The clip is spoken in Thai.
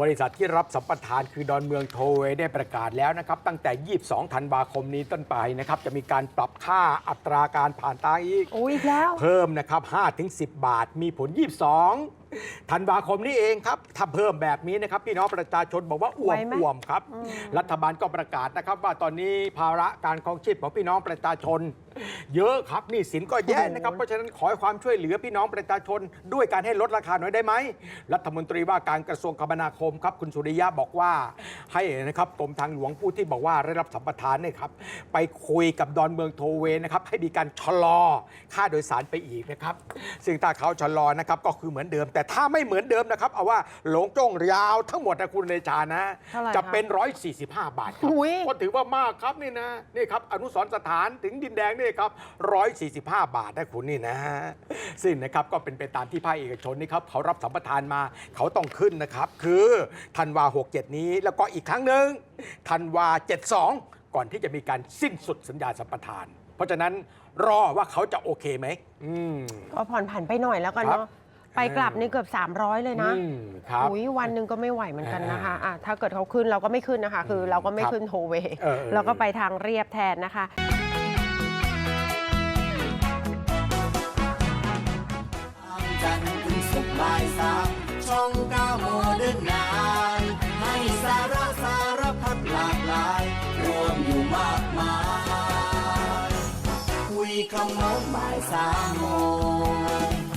บริษัทที่รับสัมปทานคือดอนเมืองโทเวย์ได้ประกาศแล้วนะครับ ตั้งแต่ 22 ธันวาคมนี้ต้นไปนะครับ จะมีการปรับค่าอัตราการผ่านทางอีกโอ้ยอีกแล้ว เพิ่มนะครับ5ถึง10 บาทมีผล 22 ธันวาคมนี้เองครับ ถ้าเพิ่มแบบนี้นะครับ พี่น้องประชาชนบอกว่าอ่วมไหวไหมอ่วมครับ รัฐบาลก็ประกาศนะครับ ว่าตอนนี้ภาระการครองชีพของพี่น้องประชาชน เยอะครับหนี่สินก็แย่นะครับ เพราะฉะนั้นขอให้ความช่วยเหลือพี่น้องประชาชน ด้วยการให้ลดราคาหน่อยได้ไหม รัฐมนตรีว่าการกระทรวงคมนาคมครับ คุณสุริยะบอกว่า ให้นะครับกรมทางหลวงผู้ที่บอกว่าได้รับสัมปทานเนี่ยครับไปคุยกับดอนเมืองโทเวย์นะครับให้มีการชะลอค่าโดยสารไปอีกนะครับซึ่งถ้าเขาชะลอนะครับก็คือเหมือนเดิม แต่ถ้าไม่เหมือนเดิมนะครับเอาว่าหลงจ้งยาวทั้งหมดนะคุณเดชานะ เท่าไหร่จะคะเป็น 145 บาทครับ อุ๊ย ก็ถือว่ามากครับนี่นะนี่ครับอนุสรณ์สถานถึงดินแดงนี่ครับ 145 บาทนะคุณนี่นะซึ่งนะครับก็เป็นไปตามที่ภาคเอกชนนี่ครับเขารับสัมปทานมาเขาต้องขึ้นนะครับ คือธันวา 67 นี้แล้วก็อีกครั้งหนึ่งธันวา 72 ก่อนที่จะมีการสิ้นสุดสัญญาสัมปทาน เพราะฉะนั้นรอว่าเขาจะโอเคไหมอืม ก็ผ่อนผันไปหน่อยแล้วกันครับ เนาะไปกลับนี่เกือบ 300 เลยนะอืมครับ อุ้ยวันหนึ่งก็ไม่ไหวเหมือนกันนะคะอ่าอะถ้าเกิดเขาขึ้นเราก็ไม่ขึ้นนะคะ คือเราก็ไม่ครับขึ้นโทเวย์เออเออ เราก็ไปทางเรียบแทนนะคะ บ่ายสามช่องเก้าโมเดิร์นไนให้สาระสารพัดหลากหลาย รวมอยู่มากมาย คุยคำนโมงบ่ายสามโมง